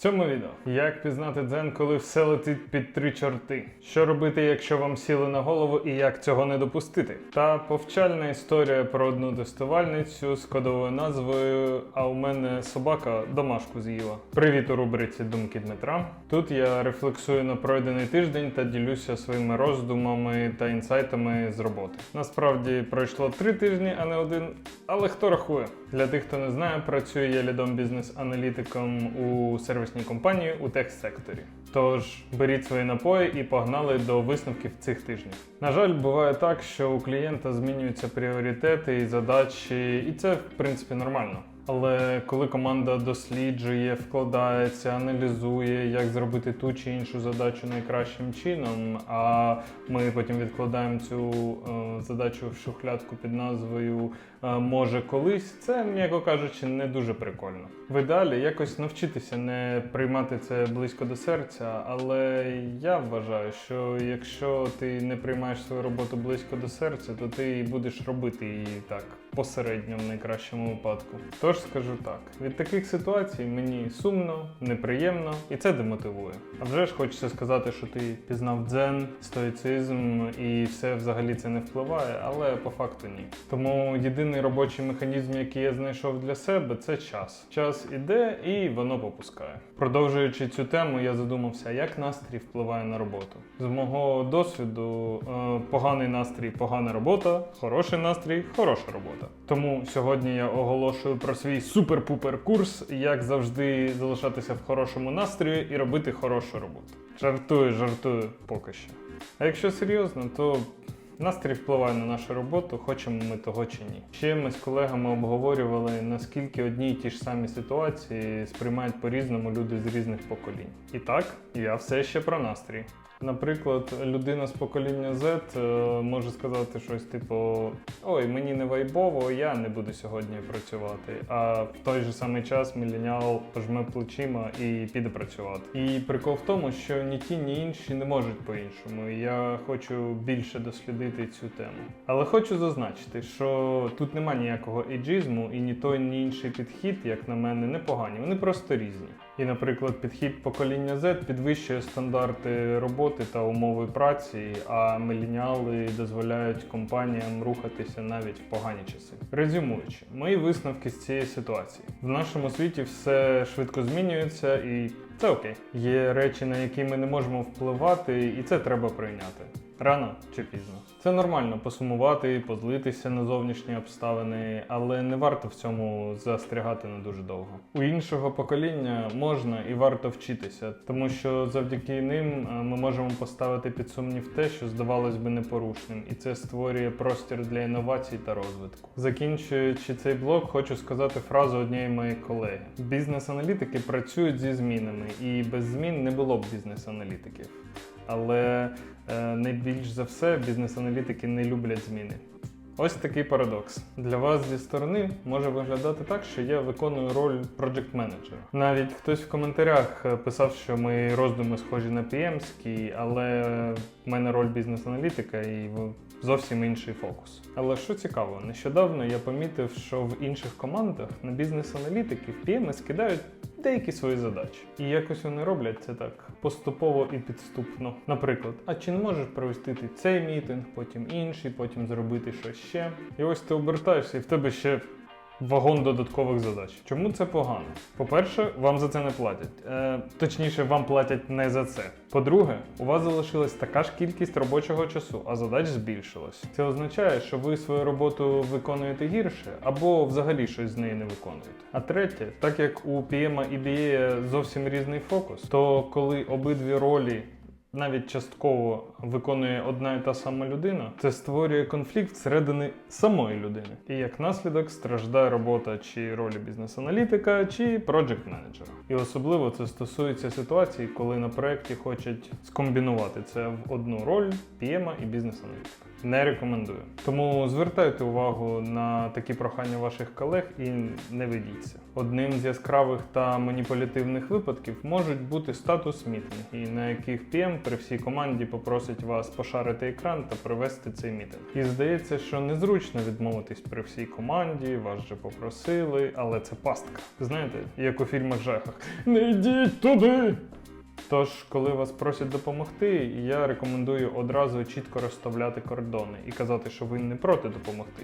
Цьому відео як пізнати дзен, коли все летить під три чорти, що робити, якщо вам сіли на голову, і як цього не допустити. Та повчальна історія про одну тестувальницю з кодовою назвою А у мене собака домашку з'їла. Привіт у рубриці Думки Дмитра. Тут я рефлексую на пройдений тиждень та ділюся своїми роздумами та інсайтами з роботи. Насправді пройшло три тижні, а не один. Але хто рахує? Для тих, хто не знає, працюю я лідом бізнес-аналітиком у сервісній компанії у техсекторі. Тож беріть свої напої і погнали до висновків цих тижнів. На жаль, буває так, що у клієнта змінюються пріоритети і задачі, і це в принципі нормально. Але коли команда досліджує, вкладається, аналізує, як зробити ту чи іншу задачу найкращим чином, а ми потім відкладаємо цю е, задачу в шухлядку під назвою е, Може колись, це, м'яко кажучи, не дуже прикольно. В ідеалі якось навчитися не приймати це близько до серця, але я вважаю, що якщо ти не приймаєш свою роботу близько до серця, то ти будеш робити її так посередньо в найкращому випадку. Тож скажу так: від таких ситуацій мені сумно, неприємно і це демотивує. А вже ж хочеться сказати, що ти пізнав дзен, стоїцизм і все взагалі це не впливає, але по факту ні. Тому єдиний робочий механізм, який я знайшов для себе, це час. Час іде і воно попускає. Продовжуючи цю тему, я задумався, як настрій впливає на роботу. З мого досвіду, е, поганий настрій, погана робота, хороший настрій, хороша робота. Тому сьогодні я оголошую про свій супер-пупер курс, як завжди залишатися в хорошому настрої і робити хорошу роботу. Жартую, жартую поки що. А якщо серйозно, то настрій впливає на нашу роботу, хочемо ми того чи ні. Ще ми з колегами обговорювали, наскільки одні й ті ж самі ситуації сприймають по-різному люди з різних поколінь. І так, я все ще про настрій. Наприклад, людина з покоління Z е, може сказати щось типу: Ой, мені не вайбово, я не буду сьогодні працювати. А в той же самий час міленіал пожме плечима і піде працювати. І прикол в тому, що ні ті, ні інші не можуть по-іншому. Я хочу більше дослідити цю тему. Але хочу зазначити, що тут нема ніякого ейджизму, і ні той, ні інший підхід, як на мене, не погані. Вони просто різні. І, наприклад, підхід покоління Z підвищує стандарти роботи та умови праці, а міленіали дозволяють компаніям рухатися навіть в погані часи. Резюмуючи, мої висновки з цієї ситуації. В нашому світі все швидко змінюється і це окей. Є речі, на які ми не можемо впливати, і це треба прийняти. Рано чи пізно. Це нормально посумувати, позлитися на зовнішні обставини, але не варто в цьому застрягати на дуже довго. У іншого покоління можна і варто вчитися, тому що завдяки ним е, ми можемо поставити під сумнів те, що здавалось би непорушним, і це створює простір для інновацій та розвитку. Закінчуючи цей блог, хочу сказати фразу однієї моєї колеги: бізнес-аналітики працюють зі змінами, і без змін не було б бізнес-аналітиків. Але е, найбільш за все бізнес-аналітики не люблять зміни. Ось такий парадокс. Для вас зі сторони може виглядати так, що я виконую роль project менеджера. Навіть хтось в коментарях е, писав, що мої роздуми схожі на PM-ські, але в мене роль бізнес-аналітика і зовсім інший фокус. Але що цікаво, нещодавно я помітив, що в інших командах на бізнес-аналітиків PM скидають деякі свої задачі. І якось вони роблять це так поступово і підступно. Наприклад, а чи не можеш провести ти цей мітинг, потім інший, потім зробити щось ще. І ось ти обертаєшся, і в тебе ще вагон додаткових задач. Чому це погано? По-перше, вам за це не платять. Е, точніше, вам платять не за це. По-друге, у вас залишилась така ж кількість робочого часу, а задач збільшилось. Це означає, що ви свою роботу виконуєте гірше або взагалі щось з неї не виконуєте. А третє, так як у PM і BA зовсім різний фокус, то коли обидві ролі навіть частково виконує одна і та сама людина, це створює конфлікт всередині самої людини. І як наслідок страждає робота чи ролі бізнес-аналітика, чи проджект менеджера. І особливо це стосується ситуації, коли на проєкті хочуть скомбінувати це в одну роль PM і бізнес-аналітика. Не рекомендую. Тому звертайте увагу на такі прохання ваших колег і не ведіться. Одним з яскравих та маніпулятивних випадків можуть бути статус мітинги, на яких PM при всій команді попросить вас пошарити екран та провести цей мітинг. І здається, що незручно відмовитись при всій команді, вас же попросили, але це пастка. Знаєте, як у фільмах жахах. Не йдіть туди! Тож, коли вас просять допомогти, я рекомендую одразу чітко розставляти кордони і казати, що ви не проти допомогти.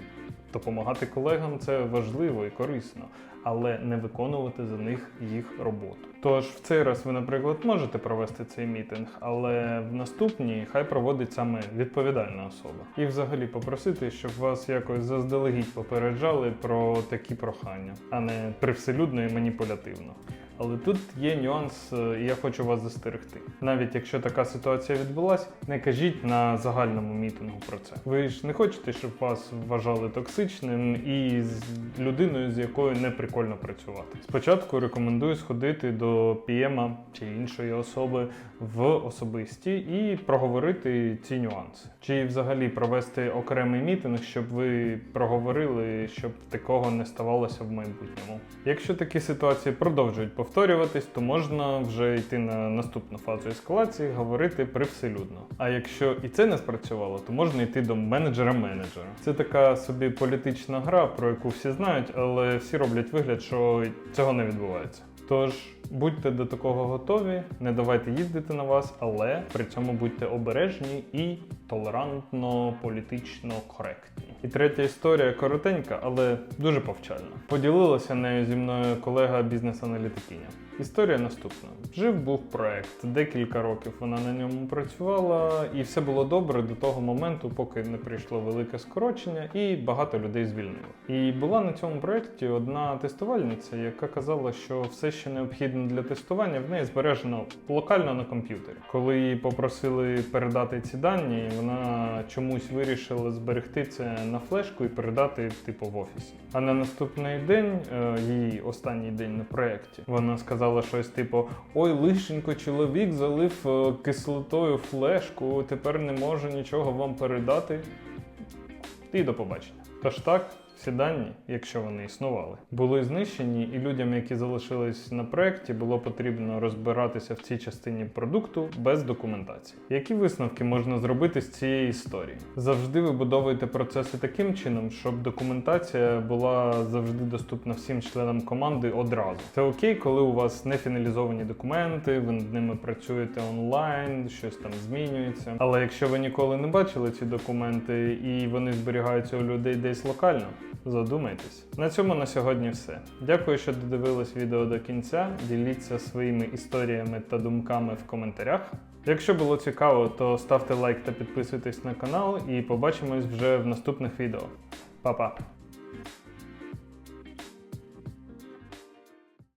Допомагати колегам це важливо і корисно, але не виконувати за них їх роботу. Тож в цей раз ви, наприклад, можете провести цей мітинг, але в наступній хай проводить саме відповідальна особа. І взагалі попросити, щоб вас якось заздалегідь попереджали про такі прохання, а не привселюдно і маніпулятивно. Але тут є нюанс, е, і я хочу вас застерегти. Навіть якщо така ситуація відбулась, не кажіть на загальному мітингу про це. Ви ж не хочете, щоб вас вважали токсичним і з людиною, з якою не прикольно працювати. Спочатку рекомендую сходити до PM чи іншої особи в особисті і проговорити ці нюанси. Чи взагалі провести окремий мітинг, щоб ви проговорили, щоб такого не ставалося в майбутньому. Якщо такі ситуації продовжують повторюватись, то можна вже йти на наступну фазу ескалації, говорити привселюдно. А якщо і це не спрацювало, то можна йти до менеджера менеджера. Це така собі політична гра, про яку всі знають, але всі роблять вигляд, що цього не відбувається. Тож будьте до такого готові, не давайте їздити на вас, але при цьому будьте обережні і толерантно, політично коректні. І третя історія коротенька, але дуже повчальна. Поділилася нею зі мною колега бізнес-аналітикиня. Історія наступна: жив був проект. Декілька років вона на ньому працювала, і все було добре до того моменту, поки не прийшло велике скорочення, і багато людей звільнили. І була на цьому проєкті одна тестувальниця, яка казала, що все, що необхідне для тестування, в неї збережено локально на комп'ютері. Коли її попросили передати ці дані, вона чомусь вирішила зберегти це на флешку і передати типу в офісі. А на наступний день, е, її останній день на проєкті, вона сказала щось типу: Ой, лишенько, чоловік залив е, кислотою флешку, тепер не може нічого вам передати. І до побачення. Тож так, всі дані, якщо вони існували, були знищені, і людям, які залишились на проєкті, було потрібно розбиратися в цій частині продукту без документації. Які висновки можна зробити з цієї історії? Завжди вибудовуйте процеси таким чином, щоб документація була завжди доступна всім членам команди одразу. Це окей, коли у вас не фіналізовані документи, ви над ними працюєте онлайн, щось там змінюється. Але якщо ви ніколи не бачили ці документи і вони зберігаються у людей десь локально. Задумайтесь. На цьому на сьогодні все. Дякую, що додивились відео до кінця. Діліться своїми історіями та думками в коментарях. Якщо було цікаво, то ставте лайк та підписуйтесь на канал і побачимось вже в наступних відео. Па-па!